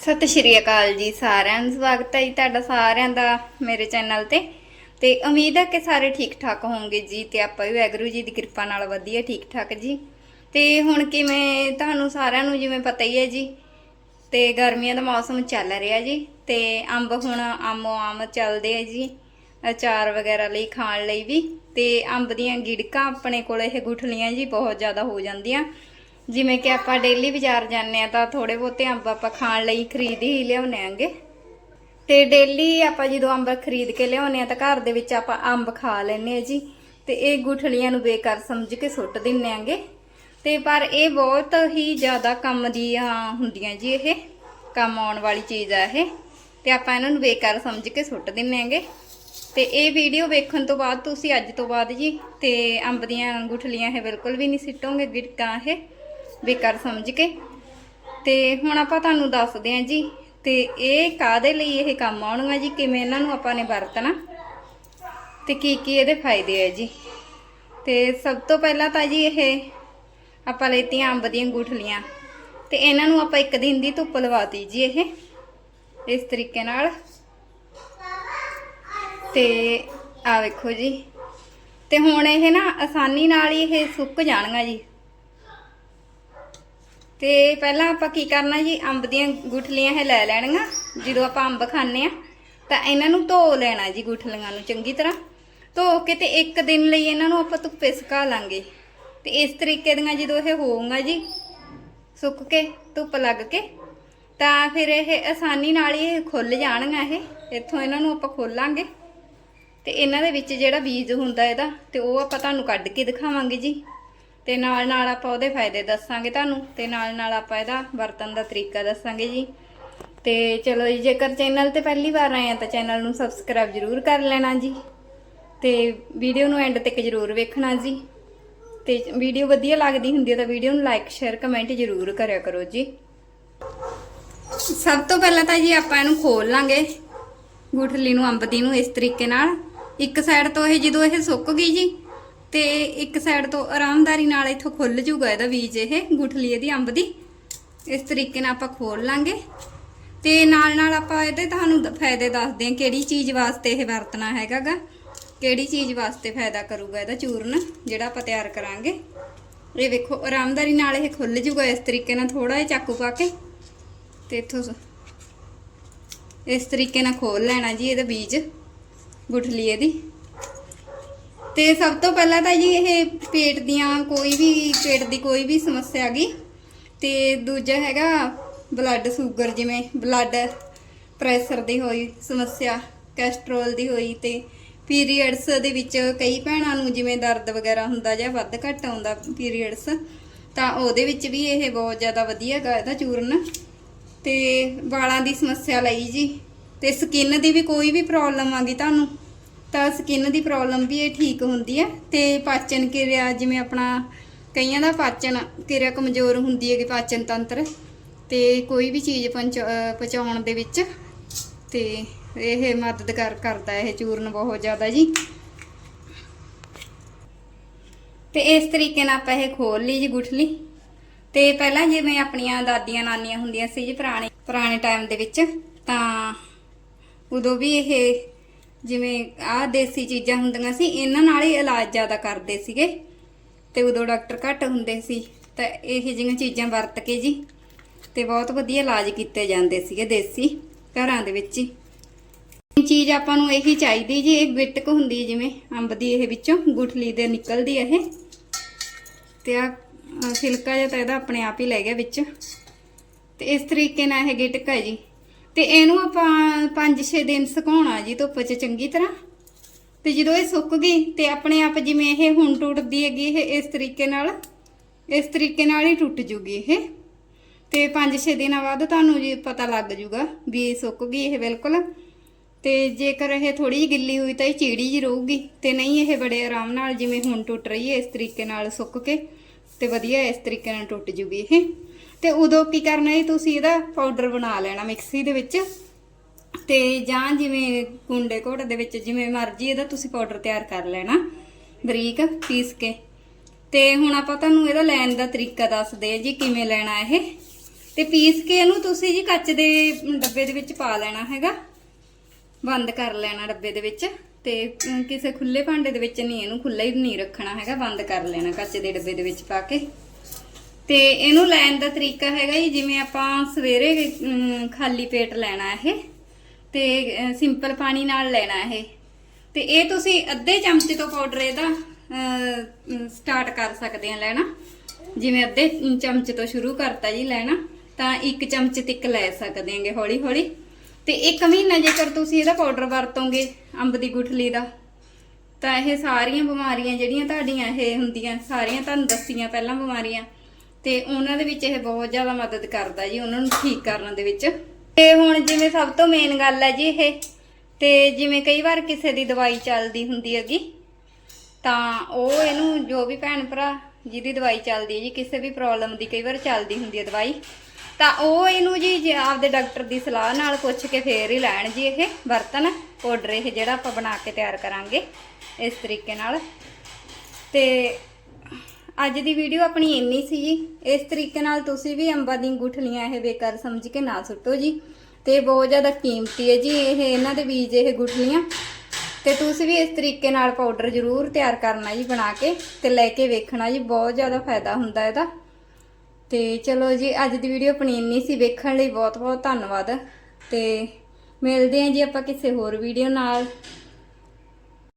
ਸਤਿ ਸ਼੍ਰੀ ਅਕਾਲ ਜੀ ਸਾਰਿਆਂ ਨੂੰ ਸਵਾਗਤ ਹੈ ਜੀ ਤੁਹਾਡਾ ਸਾਰਿਆਂ ਦਾ ਮੇਰੇ ਚੈਨਲ ਤੇ। ਤੇ ਉਮੀਦ ਹੈ ਕਿ ਸਾਰੇ ਠੀਕ ਠਾਕ ਹੋਵੋਗੇ ਜੀ ਤੇ ਆਪਾਂ ਵੀ ਵੈਗਰੂ ਜੀ ਦੀ ਕਿਰਪਾ ਨਾਲ ਵਧੀਆ ਠੀਕ ਠਾਕ ਜੀ। ਤੇ ਹੁਣ ਕਿਵੇਂ ਤੁਹਾਨੂੰ ਸਾਰਿਆਂ ਨੂੰ ਜਿਵੇਂ ਪਤਾ ਹੀ ਹੈ ਜੀ, ਤੇ ਗਰਮੀਆਂ ਦਾ ਮੌਸਮ ਚੱਲ ਰਿਹਾ ਜੀ, ਤੇ ਅੰਬ ਹੁਣ ਆਮੋ ਆਮ ਚੱਲਦੇ ਆ ਜੀ, ਅਚਾਰ ਵਗੈਰਾ ਲਈ ਖਾਣ ਲਈ ਵੀ, ਤੇ ਅੰਬ ਦੀਆਂ ਗਿੜਕਾਂ ਆਪਣੇ ਕੋਲ ਇਹ ਗੁਠਲੀਆਂ ਜੀ ਬਹੁਤ ਜ਼ਿਆਦਾ ਹੋ ਜਾਂਦੀਆਂ। ਜਿਵੇਂ ਕਿ ਆਪਾਂ ਡੇਲੀ ਬਾਜ਼ਾਰ ਜਾਂਦੇ ਆ ਤਾਂ ਥੋੜੇ ਬਹੁਤੇ ਅੰਬ ਆਪਾਂ ਖਾਣ ਲਈ ਖਰੀਦ ਹੀ ਲਿਆਉਂਦੇ ਆਂਗੇ ਤੇ ਡੇਲੀ ਆਪਾਂ ਜਦੋਂ ਅੰਬ ਖਰੀਦ ਕੇ ਲਿਆਉਂਦੇ ਆ ਤਾਂ ਘਰ ਦੇ ਵਿੱਚ ਆਪਾਂ ਅੰਬ ਖਾ ਲੈਂਦੇ ਆ ਜੀ। ਤੇ ਇਹ ਗੁਠਲੀਆਂ ਨੂੰ ਬੇਕਾਰ ਸਮਝ ਕੇ ਸੁੱਟ ਦਿੰਨੇ ਆਂਗੇ ਤੇ ਪਰ ਇਹ ਬਹੁਤ ਹੀ ਜ਼ਿਆਦਾ ਕੰਮ ਦੀ ਹੁੰਦੀਆਂ ਜੀ ਇਹ ਕੰਮ ਆਉਣ ਵਾਲੀ ਚੀਜ਼ ਆ ਇਹ। ਤੇ ਆਪਾਂ ਇਹਨਾਂ ਨੂੰ ਬੇਕਾਰ ਸਮਝ ਕੇ ਸੁੱਟ ਦਿੰਨੇ ਆਂਗੇ ਤੇ ਇਹ ਵੀਡੀਓ ਵੇਖਣ ਤੋਂ ਬਾਅਦ ਤੁਸੀਂ ਅੱਜ ਤੋਂ ਬਾਅਦ ਜੀ ਤੇ ਅੰਬ ਦੀਆਂ ਗੁਠਲੀਆਂ ਇਹ ਬਿਲਕੁਲ ਵੀ ਨਹੀਂ ਸਿੱਟੋਗੇ, ਗਿਟਕਾਂ ਇਹ। ਬੇਕਾਰ ਸਮਝ ਕੇ। ਤੇ ਹੁਣ ਆਪਾਂ ਤੁਹਾਨੂੰ ਦੱਸਦੇ ਹਾਂ ਜੀ, ਤੇ ਇਹ ਕਾਦੇ ਲਈ ਇਹ ਕੰਮ ਆਉਣਗਾ ਜੀ? ਕਿਵੇਂ ਇਹਨਾਂ ਨੂੰ ਆਪਾਂ ਨੇ ਵਰਤਣਾ? ਤੇ ਕੀ ਕੀ ਇਹਦੇ ਫਾਇਦੇ ਹੈ ਜੀ? ਤੇ ਸਭ ਤੋਂ ਪਹਿਲਾਂ ਤਾਂ ਜੀ ਇਹ ਆਪਾਂ ਲੈਤੀਆਂ ਅੰਬ ਦੀਆਂ ਗੁਠਲੀਆਂ ਤੇ ਇਹਨਾਂ ਨੂੰ ਆਪਾਂ ਇੱਕ ਦਿਨ ਦੀ ਧੁੱਪ ਲਵਾਤੀ ਜੀ ਇਹ, ਇਸ ਤਰੀਕੇ ਨਾਲ। ਤੇ ਆ ਵੇਖੋ ਜੀ। ਤੇ ਹੁਣ ਇਹ ਨਾ ਆਸਾਨੀ ਨਾਲ ਹੀ ਇਹ ਸੁੱਕ ਜਾਣਗਾ ਜੀ। ਤੇ ਪਹਿਲਾਂ ਆਪਾਂ ਕੀ ਕਰਨਾ ਜੀ? ਅੰਬ ਦੀਆਂ ਗੁਠਲੀਆਂ ਇਹ ਲੈ ਲੈਣੀਆਂ। ਜਦੋਂ ਆਪਾਂ ਅੰਬ ਖਾਣੇ ਆ ਤਾਂ ਇਹਨਾਂ ਨੂੰ ਧੋ ਲੈਣਾ ਜੀ ਗੁਠਲੀਆਂ ਨੂੰ ਚੰਗੀ ਤਰ੍ਹਾਂ। ਧੋ ਕੇ ਤੇ ਇੱਕ ਦਿਨ ਲਈ ਇਹਨਾਂ ਨੂੰ ਆਪਾਂ ਧੁੱਪੇ ਸੁਕਾ ਲਾਂਗੇ। ਤੇ ਇਸ ਤਰੀਕੇ ਦੀਆਂ ਜਦੋਂ ਇਹ ਹੋਊਗਾ ਜੀ, ਸੁੱਕ ਕੇ, ਧੁੱਪ ਲੱਗ ਕੇ, ਤਾਂ ਫਿਰ ਇਹ ਆਸਾਨੀ ਨਾਲ ਹੀ ਇਹ ਖੁੱਲ ਜਾਣਗੀਆਂ ਇਹ। ਇੱਥੋਂ ਇਹਨਾਂ ਨੂੰ ਆਪਾਂ ਖੋਲਾਂਗੇ। ਤੇ ਇਹਨਾਂ ਦੇ ਵਿੱਚ ਜਿਹੜਾ ਬੀਜ ਹੁੰਦਾ ਇਹਦਾ, ਤੇ ਉਹ ਆਪਾਂ ਤੁਹਾਨੂੰ ਕੱਢ ਕੇ ਦਿਖਾਵਾਂਗੇ ਜੀ। ਤੇ ਨਾਲ ਨਾਲ ਆਪਾਂ ਉਹਦੇ ਫਾਇਦੇ ਦੱਸਾਂਗੇ ਤੁਹਾਨੂੰ ਤੇ ਨਾਲ ਨਾਲ ਆਪਾਂ ਇਹਦਾ ਵਰਤਣ ਦਾ ਤਰੀਕਾ ਦੱਸਾਂਗੇ ਜੀ। ਤੇ ਚਲੋ ਜੀ, ਜੇਕਰ ਚੈਨਲ ਤੇ ਪਹਿਲੀ ਵਾਰ ਆਏ ਆ ਤਾਂ ਚੈਨਲ ਨੂੰ ਸਬਸਕ੍ਰਾਈਬ ਜ਼ਰੂਰ ਕਰ ਲੈਣਾ ਜੀ। ਤੇ ਵੀਡੀਓ ਨੂੰ ਐਂਡ ਤੱਕ ਜ਼ਰੂਰ ਵੇਖਣਾ ਜੀ। ਤੇ ਵੀਡੀਓ ਵਧੀਆ ਲੱਗਦੀ ਹੁੰਦੀ ਹੈ ਤਾਂ ਵੀਡੀਓ ਨੂੰ ਲਾਈਕ, ਸ਼ੇਅਰ, ਕਮੈਂਟ ਜ਼ਰੂਰ ਕਰਿਆ ਕਰੋ ਜੀ। ਸਭ ਤੋਂ ਪਹਿਲਾਂ ਤਾਂ ਜੀ ਆਪਾਂ ਇਹਨੂੰ ਖੋਲ ਲਾਂਗੇ ਗੁਠਲੀ ਨੂੰ, ਅੰਬ ਦੀ ਨੂੰ ਇਸ ਤਰੀਕੇ ਨਾਲ। ਇੱਕ ਸਾਈਡ ਤੋਂ ਇਹ ਜਦੋਂ ਇਹ ਸੁੱਕ ਗਈ ਜੀ ਤੇ ਇੱਕ ਸਾਈਡ ਤੋਂ ਆਰਾਮਦਾਰੀ ਨਾਲ ਇੱਥੋਂ ਖੁੱਲ ਜੂਗਾ ਇਹਦਾ ਬੀਜ ਇਹ, ਗੁਠਲੀ ਇਹਦੀ ਅੰਬ ਦੀ। ਇਸ ਤਰੀਕੇ ਨਾਲ ਆਪਾਂ ਖੋਲ ਲਾਂਗੇ। ਤੇ ਨਾਲ ਨਾਲ ਆਪਾਂ ਇਹਦੇ ਤੁਹਾਨੂੰ ਫਾਇਦੇ ਦੱਸਦੇ ਹਾਂ ਕਿਹੜੀ ਚੀਜ਼ ਵਾਸਤੇ ਇਹ ਵਰਤਣਾ ਹੈਗਾਗਾ, ਕਿਹੜੀ ਚੀਜ਼ ਵਾਸਤੇ ਫਾਇਦਾ ਕਰੂਗਾ ਇਹਦਾ ਚੂਰਨ, ਜਿਹੜਾ ਆਪਾਂ ਤਿਆਰ ਕਰਾਂਗੇ। ਇਹ ਵੇਖੋ, ਆਰਾਮਦਾਰੀ ਨਾਲ ਇਹ ਖੁੱਲ ਜੂਗਾ, ਇਸ ਤਰੀਕੇ ਨਾਲ ਥੋੜਾ ਜਿਹਾ ਚਾਕੂ ਪਾ ਕੇ। ਤੇ ਇੱਥੋਂ ਸ- ਇਸ ਤਰੀਕੇ ਨਾਲ ਖੋਲ ਲੈਣਾ ਜੀ ਇਹਦਾ ਬੀਜ, ਗੁਠਲੀ ਇਹਦੀ। ਤੇ ਸਭ ਤੋਂ ਪਹਿਲਾਂ ਤਾਂ ਜੀ ਇਹ ਪੇਟ ਦੀਆਂ ਕੋਈ ਵੀ, ਪੇਟ ਦੀ ਕੋਈ ਵੀ ਸਮੱਸਿਆ ਹੈਗੀ। ਤੇ ਦੂਜਾ ਹੈਗਾ ਬਲੱਡ ਸ਼ੂਗਰ ਜਿਵੇਂ ਬਲੱਡ ਪ੍ਰੈਸ਼ਰ ਦੀ ਹੋਈ ਸਮੱਸਿਆ ਕੈਸਟਰੋਲ ਦੀ ਹੋਈ ਤੇ ਪੀਰੀਅਡਸ ਦੇ ਵਿੱਚ ਕਈ ਭੈਣਾਂ ਨੂੰ ਜਿਵੇਂ ਦਰਦ ਵਗੈਰਾ ਹੁੰਦਾ ਜਾਂ ਵੱਧ ਘੱਟ ਆਉਂਦਾ ਪੀਰੀਅਡਸ ਤਾਂ ਉਹਦੇ ਵਿੱਚ ਵੀ ਇਹ ਬਹੁਤ ਜ਼ਿਆਦਾ ਵਧੀਆ ਗਾ ਇਹਦਾ ਚੂਰਨ। ਤੇ ਵਾਲਾਂ ਦੀ ਸਮੱਸਿਆ ਲਈ ਜੀ, ਤੇ ਸਕਿਨ ਦੀ ਵੀ ਕੋਈ ਵੀ ਪ੍ਰੋਬਲਮ ਆ ਗਈ ਤੁਹਾਨੂੰ ਤਾਂ ਸਕਿਨ ਦੀ ਪ੍ਰੋਬਲਮ ਵੀ ਇਹ ਠੀਕ ਹੁੰਦੀ ਹੈ ਤੇ ਪਾਚਨ ਕਿਰਿਆ ਜਿਵੇਂ ਆਪਣਾ ਕਈਆਂ ਦਾ ਪਾਚਨ ਕਿਰਿਆ ਕਮਜ਼ੋਰ ਹੁੰਦੀ ਹੈ ਕਿ ਪਾਚਨ ਤੰਤਰ ਤੇ ਕੋਈ ਵੀ ਚੀਜ਼ ਪਹੁੰਚ- ਪਹੁੰਚਾਉਣ ਦੇ ਵਿੱਚ ਤੇ ਇਹ ਮਦਦ ਕਰ, ਕਰਦਾ ਇਹ ਚੂਰਨ ਬਹੁਤ ਜ਼ਿਆਦਾ ਜੀ। ਤੇ ਇਸ ਤਰੀਕੇ ਨਾਲ ਆਪਾਂ ਇਹ ਖੋਲ ਲਈ ਜੀ ਗੁਠਲੀ ਤੇ ਪਹਿਲਾਂ ਜਿਵੇਂ ਆਪਣੀਆਂ ਦਾਦੀਆਂ ਨਾਨੀਆਂ ਹੁੰਦੀਆਂ ਸੀ ਜੀ ਪੁਰਾਣੇ ਪੁਰਾਣੇ ਟਾਈਮ ਦੇ ਵਿੱਚ, ਤਾਂ ਉਦੋਂ ਵੀ ਇਹ ਜਿਵੇਂ ਆਹ ਦੇਸੀ ਚੀਜ਼ਾਂ ਹੁੰਦੀਆਂ ਸੀ, ਇਹਨਾਂ ਨਾਲ ਹੀ ਇਲਾਜ ਜ਼ਿਆਦਾ ਕਰਦੇ ਸੀਗੇ। ਤੇ ਉਦੋਂ ਡਾਕਟਰ ਘੱਟ ਹੁੰਦੇ ਸੀ। ਤਾਂ ਇਹ ਜਿਹੀਆਂ ਚੀਜ਼ਾਂ ਵਰਤ ਕੇ ਜੀ, ਤੇ ਬਹੁਤ ਵਧੀਆ ਇਲਾਜ ਕੀਤੇ ਜਾਂਦੇ ਸੀਗੇ ਦੇਸੀ ਘਰਾਂ ਦੇ ਵਿੱਚ ਹੀ। ਚੀਜ਼ ਆਪਾਂ ਨੂੰ ਇਹੀ ਚਾਹੀਦੀ ਜੀ, ਇਹ ਗਿਟਕ ਹੁੰਦੀ ਜਿਵੇਂ ਅੰਬ ਦੀ ਇਹ ਵਿੱਚੋਂ, ਗੁਠਲੀ ਦੇ ਨਿਕਲਦੀ ਇਹ। ਤੇ ਆ ਫਿਲਕਾ ਜਿਹਾ ਤਾਂ ਇਹਦਾ ਆਪਣੇ ਆਪ ਹੀ ਲੈ ਗਿਆ ਵਿੱਚ। ਤੇ ਇਸ ਤਰੀਕੇ ਨਾਲ ਇਹ ਗਿਟਕ ਹੈ ਜੀ। ਤੇ ਇਹਨੂੰ ਆਪਾਂ 5-6 ਦਿਨ ਸੁਕਾਉਣਾ ਜੀ ਧੁੱਪ 'ਚ ਚੰਗੀ ਤਰ੍ਹਾਂ। ਤੇ ਜਦੋਂ ਇਹ ਸੁੱਕ ਗਈ ਤੇ ਆਪਣੇ ਆਪ ਜਿਵੇਂ ਇਹ ਹੁਣ ਟੁੱਟਦੀ ਹੈਗੀ ਇਹ, ਇਸ ਤਰੀਕੇ ਨਾਲ, ਇਸ ਤਰੀਕੇ ਨਾਲ ਹੀ ਟੁੱਟ ਜੂਗੀ ਇਹ। ਤੇ 5-6 ਦਿਨਾਂ ਬਾਅਦ ਤੁਹਾਨੂੰ ਜੀ ਪਤਾ ਲੱਗ ਜੂਗਾ ਵੀ ਇਹ ਸੁੱਕ ਗਈ ਇਹ ਬਿਲਕੁਲ। ਤੇ ਜੇਕਰ ਇਹ ਥੋੜੀ ਜਿਹੀ ਗਿੱਲੀ ਹੋਈ ਤਾਂ ਇਹ ਚੀੜੀ ਜੀ ਰਹੂਗੀ ਤੇ ਨਹੀਂ ਇਹ ਬੜੇ ਆਰਾਮ ਨਾਲ ਜਿਵੇਂ ਹੁਣ ਟੁੱਟ ਰਹੀ ਹੈ ਇਸ ਤਰੀਕੇ ਨਾਲ ਸੁੱਕ ਕੇ ਤੇ ਵਧੀਆ ਇਸ ਤਰੀਕੇ ਨਾਲ ਟੁੱਟ ਜੂਗੀ ਇਹ। ਤੇ ਉਦੋਂ ਕੀ ਕਰਨਾ ਹੈ ਤੁਸੀਂ ਇਹਦਾ ਪਾਊਡਰ ਬਣਾ ਲੈਣਾ ਮਿਕਸੀ ਦੇ ਵਿੱਚ। ਤੇ ਜਾਂ ਜਿਵੇਂ ਕੁੰਡੇ ਘੋਟ ਦੇ ਵਿੱਚ, ਜਿਵੇਂ ਮਰਜ਼ੀ ਇਹਦਾ ਤੁਸੀਂ ਪਾਊਡਰ ਤਿਆਰ ਕਰ ਲੈਣਾ, ਬਰੀਕ ਪੀਸ ਕੇ। ਤੇ ਹੁਣ ਆਪਾਂ ਤੁਹਾਨੂੰ ਇਹਦਾ ਲੈਣ ਦਾ ਤਰੀਕਾ ਦੱਸਦੇ ਆ ਜੀ, ਕਿਵੇਂ ਲੈਣਾ ਇਹ। ਤੇ ਪੀਸ ਕੇ ਇਹਨੂੰ ਤੁਸੀਂ ਜੀ ਕੱਚ ਦੇ ਡੱਬੇ ਦੇ ਵਿੱਚ ਪਾ ਲੈਣਾ ਹੈਗਾ। ਬੰਦ ਕਰ ਲੈਣਾ ਡੱਬੇ ਦੇ ਵਿੱਚ। ਤੇ ਕਿਸੇ ਖੁੱਲੇ ਭਾਂਡੇ ਦੇ ਵਿੱਚ ਨਹੀਂ, ਇਹਨੂੰ ਖੁੱਲਾ ਹੀ ਨਹੀਂ ਰੱਖਣਾ ਹੈਗਾ, ਬੰਦ ਕਰ ਲੈਣਾ ਕੱਚ ਦੇ ਡੱਬੇ ਦੇ ਵਿੱਚ ਪਾ ਕੇ। ਤੇ ਇਹਨੂੰ ਲੈਣ ਦਾ ਤਰੀਕਾ ਹੈਗਾ ਜੀ, ਜਿਵੇਂ ਆਪਾਂ ਸਵੇਰੇ ਖਾਲੀ ਪੇਟ ਲੈਣਾ ਇਹ ਤੇ ਸਿੰਪਲ ਪਾਣੀ ਨਾਲ ਲੈਣਾ ਇਹ। ਤੇ ਇਹ ਤੁਸੀਂ ਅੱਧੇ ਚਮਚੇ ਤੋਂ ਪਾਊਡਰ ਇਹਦਾ ਸਟਾਰਟ ਕਰ ਸਕਦੇ ਆ ਲੈਣਾ। ਜਿਵੇਂ ਅੱਧੇ ਚਮਚੇ ਤੋਂ ਸ਼ੁਰੂ ਕਰਤਾ ਜੀ ਲੈਣਾ, ਤਾਂ ਇੱਕ ਚਮਚੇ ਤੱਕ ਲੈ ਸਕਦੇ ਆਂਗੇ ਹੌਲੀ ਹੌਲੀ ਤੇ ਇੱਕ ਮਹੀਨਾ ਜੇਕਰ ਤੁਸੀਂ ਇਹਦਾ ਪਾਊਡਰ ਵਰਤੋਗੇ, ਅੰਬ ਦੀ ਗੁਠਲੀ ਦਾ, ਤਾਂ ਇਹ ਸਾਰੀਆਂ ਬਿਮਾਰੀਆਂ ਜਿਹੜੀਆਂ ਤੁਹਾਡੀਆਂ ਇਹ ਹੁੰਦੀਆਂ, ਸਾਰੀਆਂ ਤੁਹਾਨੂੰ ਦੱਸੀਆਂ ਪਹਿਲਾਂ ਬਿਮਾਰੀਆਂ ਤੇ ਉਹਨਾਂ ਦੇ ਵਿੱਚ ਇਹ ਬਹੁਤ ਜ਼ਿਆਦਾ ਮਦਦ ਕਰਦਾ ਜੀ, ਉਹਨਾਂ ਨੂੰ ਠੀਕ ਕਰਨ ਦੇ ਵਿੱਚ। ਤੇ ਹੁਣ ਜਿਵੇਂ ਸਭ ਤੋਂ ਮੇਨ ਗੱਲ ਹੈ ਜੀ ਇਹ, ਤੇ ਜਿਵੇਂ ਕਈ ਵਾਰ ਕਿਸੇ ਦੀ ਦਵਾਈ ਚੱਲਦੀ ਹੁੰਦੀ ਹੈਗੀ, ਤਾਂ ਉਹ ਇਹਨੂੰ ਜੋ ਵੀ ਭੈਣ ਭਰਾ ਜਿਹਦੀ ਦਵਾਈ ਚੱਲਦੀ ਹੈ ਜੀ, ਕਿਸੇ ਵੀ ਪ੍ਰੋਬਲਮ ਦੀ ਕਈ ਵਾਰ ਚੱਲਦੀ ਹੁੰਦੀ ਹੈ ਦਵਾਈ, ਤਾਂ ਉਹ ਇਹਨੂੰ ਜੀ ਜੇ ਆਪਦੇ ਡਾਕਟਰ ਦੀ ਸਲਾਹ ਨਾਲ ਪੁੱਛ ਕੇ ਫੇਰ ਹੀ ਲੈਣ ਜੀ ਇਹ ਬਰਤਨ ਪਾਊਡਰ ਇਹ ਜਿਹੜਾ ਆਪਾਂ ਬਣਾ ਕੇ ਤਿਆਰ ਕਰਾਂਗੇ, ਇਸ ਤਰੀਕੇ ਨਾਲ। ਤੇ ਅੱਜ ਦੀ ਵੀਡੀਓ ਆਪਣੀ ਇੰਨੀ ਸੀ ਜੀ। ਇਸ ਤਰੀਕੇ ਨਾਲ ਤੁਸੀਂ ਵੀ ਅੰਬਾਂ ਦੀਆਂ ਗੁਠਲੀਆਂ ਇਹ ਬੇਕਾਰ ਸਮਝ ਕੇ ਨਾ ਸੁੱਟੋ ਜੀ। ਤੇ ਬਹੁਤ ਜ਼ਿਆਦਾ ਕੀਮਤੀ ਹੈ ਜੀ ਇਹ, ਇਹਨਾਂ ਦੇ ਬੀਜ, ਇਹ ਗੁਠਲੀਆਂ। ਤੇ ਤੁਸੀਂ ਵੀ ਇਸ ਤਰੀਕੇ ਨਾਲ ਪਾਊਡਰ ਜ਼ਰੂਰ ਤਿਆਰ ਕਰਨਾ ਜੀ ਬਣਾ ਕੇ ਤੇ ਲੈ ਕੇ ਵੇਖਣਾ ਜੀ, ਬਹੁਤ ਜ਼ਿਆਦਾ ਫਾਇਦਾ ਹੁੰਦਾ ਇਹਦਾ। ਤੇ ਚਲੋ ਜੀ, ਅੱਜ ਦੀ ਵੀਡੀਓ ਆਪਣੀ ਇੰਨੀ ਸੀ, ਵੇਖਣ ਲਈ ਬਹੁਤ ਬਹੁਤ ਧੰਨਵਾਦ। ਤੇ ਮਿਲਦੇ ਹਾਂ ਜੀ ਆਪਾਂ ਕਿਸੇ ਹੋਰ ਵੀਡੀਓ ਨਾਲ।